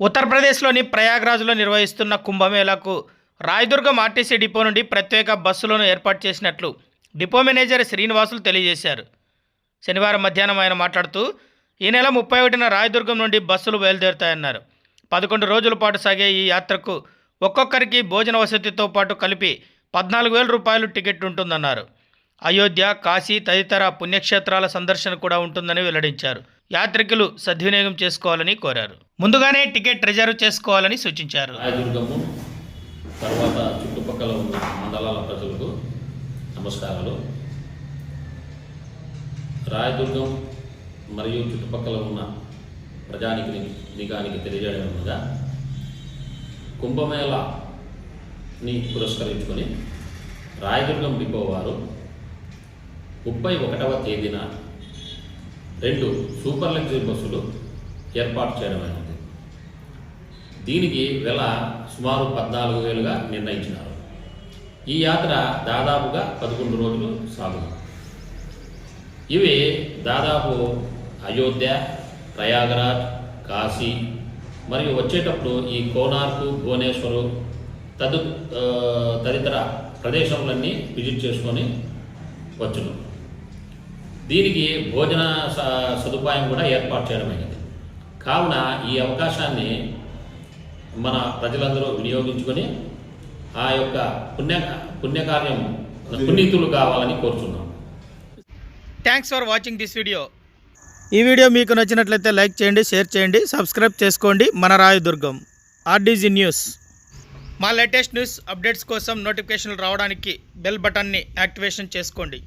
ఉత్తరప్రదేశ్లోని ప్రయాగ్రాజ్లో నిర్వహిస్తున్న కుంభమేళాకు Rayadurgam RTC depot నుండి ప్రత్యేక బస్సులను ఏర్పాటు చేసినట్లు డిపో మేనేజర్ శ్రీనివాసులు తెలియజేశారు. శనివారం మధ్యాహ్నం ఆయన మాట్లాడుతూ ఈ నెల ముప్పై ఒకటిన రాయదుర్గం నుండి బస్సులు బయలుదేరుతాయన్నారు. పదకొండు రోజుల పాటు సాగే ఈ యాత్రకు ఒక్కొక్కరికి భోజన వసతితో పాటు కలిపి పద్నాలుగు వేల రూపాయలు టికెట్ ఉంటుందన్నారు. అయోధ్య కాశీ తదితర పుణ్యక్షేత్రాల సందర్శన కూడా ఉంటుందని వెల్లడించారు. యాత్రికులు సద్వినియోగం చేసుకోవాలని కోరారు. ముందుగానే టికెట్ రిజర్వ్ చేసుకోవాలని సూచించారు. రాయదుర్గము తర్వాత చుట్టుపక్కల ఉన్న మండలాల ప్రజలకు నమస్కారాలు. రాయదుర్గం మరియు చుట్టుపక్కల ఉన్న ప్రజానికి నిఘానికి తెలియజేయడం అనగా కుంభమేళని పురస్కరించుకొని రాయదుర్గం డిపో వారు ముప్పై ఒకటవ తేదీన రెండు సూపర్ లగ్జరీ బస్సులు ఏర్పాటు చేయడమైనది దీనికి వెల సుమారు పద్నాలుగు వేలుగా నిర్ణయించినారు. ఈ యాత్ర దాదాపుగా పదకొండు రోజులు సాగుతుంది ఇవి దాదాపు అయోధ్య ప్రయాగరాజ్ కాశీ మరియు వచ్చేటప్పుడు ఈ కోనార్కు భువనేశ్వరు తదు తదితర ప్రదేశములన్నీ విజిట్ చేసుకొని వచ్చును. దీనికి భోజన స- సదుపాయం కూడా ఏర్పాటు చేయడమైనది కావున ఈ అవకాశాన్ని మన ప్రజలందరూ వినియోగించుకొని ఆ యొక్క పుణ్య పుణ్యకార్యం పునీతులు కావాలని కోరుచున్నాం. Thanks for watching this video ఈ వీడియో మీకు నచ్చినట్లయితే లైక్ చేయండి షేర్ చేయండి సబ్స్క్రైబ్ చేసుకోండి. మన రాయదుర్గం ఆర్డీజీ న్యూస్ మా లేటెస్ట్ న్యూస్ అప్డేట్స్ కోసం నోటిఫికేషన్లు రావడానికి బెల్ బటన్ని యాక్టివేషన్ చేసుకోండి.